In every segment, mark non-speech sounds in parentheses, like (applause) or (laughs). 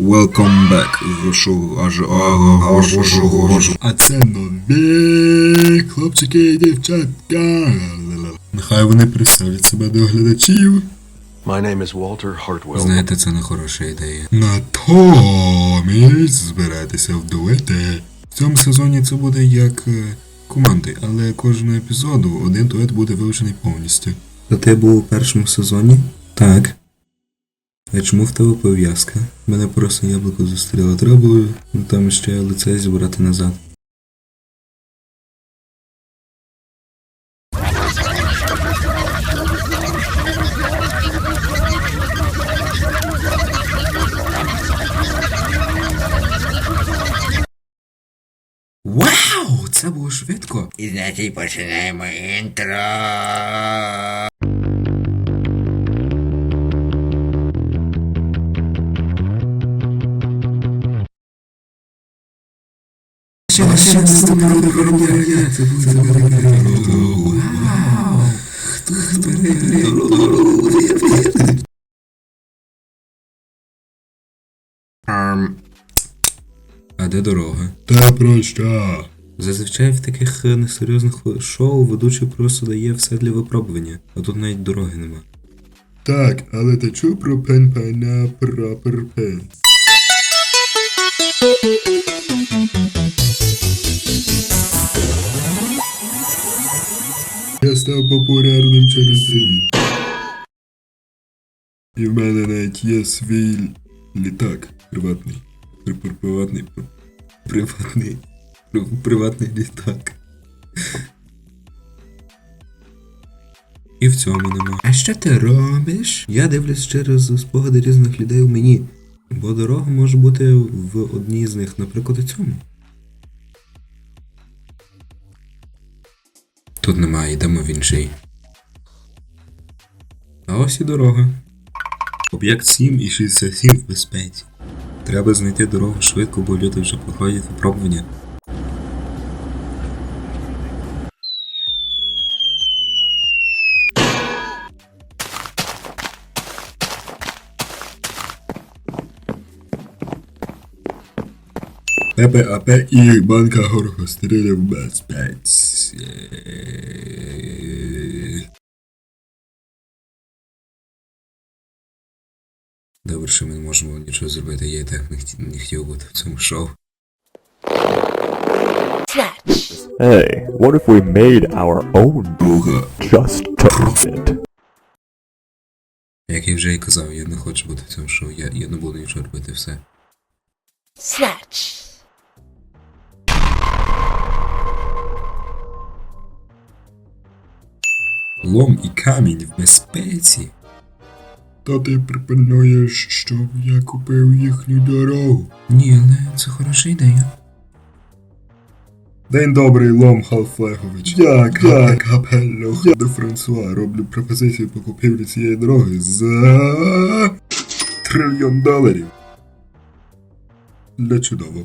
Welcome back. А це нові хлопчики і дівчатка. Нехай вони представлять себе до глядачів. My name is Walter Hartwell. Знаєте, це не хороша ідея. Натомість збиратися в дуети. В цьому сезоні це буде як е, команди, але кожного епізоду один дует буде вивчений повністю. То ти був у першому сезоні? Так. А чому в тебе пов'язка? Мене просто яблуко зустріло. Було ну, там ще лице зібрати назад. Вау! Це було швидко. І значить починаємо інтро. А де дорога? Та проща. Зазвичай в таких е, несерйозних шоу ведучий просто дає все для випробування, а тут навіть дороги нема. Так, але ти чув про пен пена пропер пен? Я став популярним через світ. І в мене навіть є свій літак приватний. При- при- Приватний. Приватний. Приватний літак. І в цьому нема. А що ти робиш? Я дивлюсь через спогади різних людей у мені. Бо дорога може бути в одній з них, наприклад, у цьому. Тут немає, йдемо в інший. А ось і дорога. Об'єкт 7 і 67 в безпеці. Треба знайти дорогу швидко, бо люди вже проходять випробування. ППАП і банка горгострілів в безпеці. Добре, що ми не можемо нічого зробити, я і так не, хті- не хотів бути в цьому шоу. Hey, what if we made our own Друга. just to it? Як я вже і казав, я не хочу бути в цьому шоу, я, я не буду нічого робити все. Snatch. Лом і камінь в безпеці. Та ти пропонуєш, щоб я купив їхню дорогу. Ні, але це хороша ідея. День добрий, Лом Халфлегович. Я, я капелюх. Я до Франсуа роблю пропозицію по купівлі цієї дороги за трильйон доларів. Для чудово.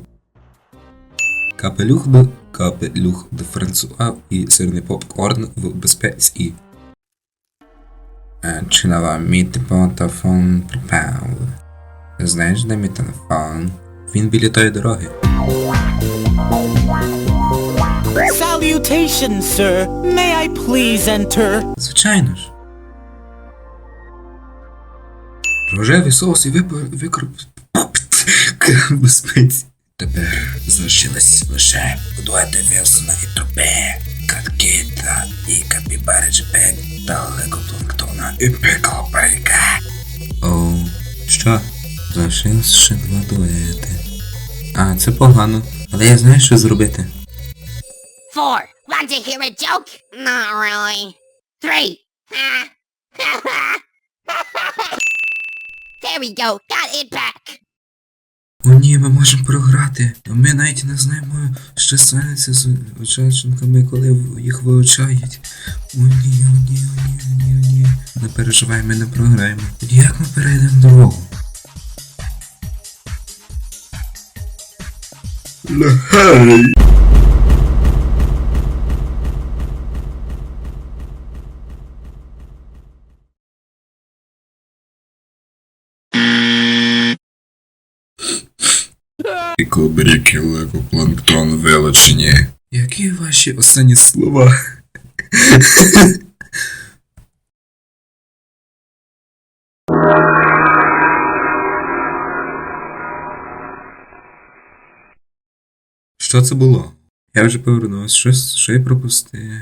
Капелюх до капелюх до Франсуа і сирний попкорн в безпеці. Чудово, мій телефон пропав. Знаєш, де мій телефон? Він біля тої дороги. Salutations, sir. May I please enter? Звичайно ж. Рожевий соус і випар викроп. в безпеці. Тепер залишилось лише будувати в'язаної труби, катки та і капібари джепек та легопланктона і пекло парика. О, що? Ще два дуети. А, це погано. Але я знаю, що зробити. Four. Want to hear a joke? Not really. Three. (laughs) there we go. Got it back. О ні, ми можемо програти. Ми навіть не знаємо, що станеться з очаченками, коли їх вилучають. О ні, о ні, о ні, о ні, о ні. Не переживай, ми не програємо. Як ми перейдемо дорогу? Легей! І кобріки легопланктон вилучені. Які ваші останні слова? Що це було? Я вже повернувся, щось що я пропустив.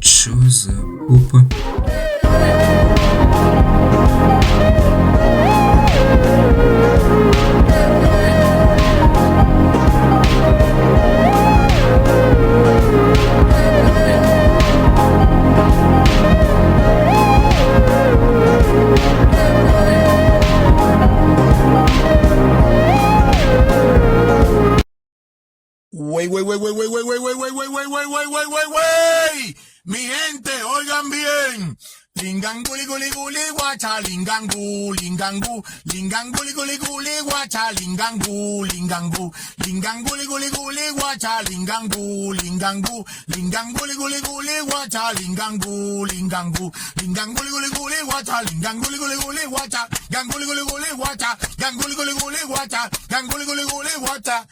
Що за купа? Mi gente, oigan bien. Lingangu, li, guli, guacha, lingangu, lingangu, lingangu, li, guli, guacha, lingangu, lingangu, lingangu, li, guli, guacha, lingangu, lingangu, lingangu, li, guli, guacha, lingangu, lingangu, lingangu, li, guli, guacha, lingangu, li, guli, guacha, gangu, li, guli, guacha, gangu, li, guli, guacha, gangu, li, guli, guli, guacha.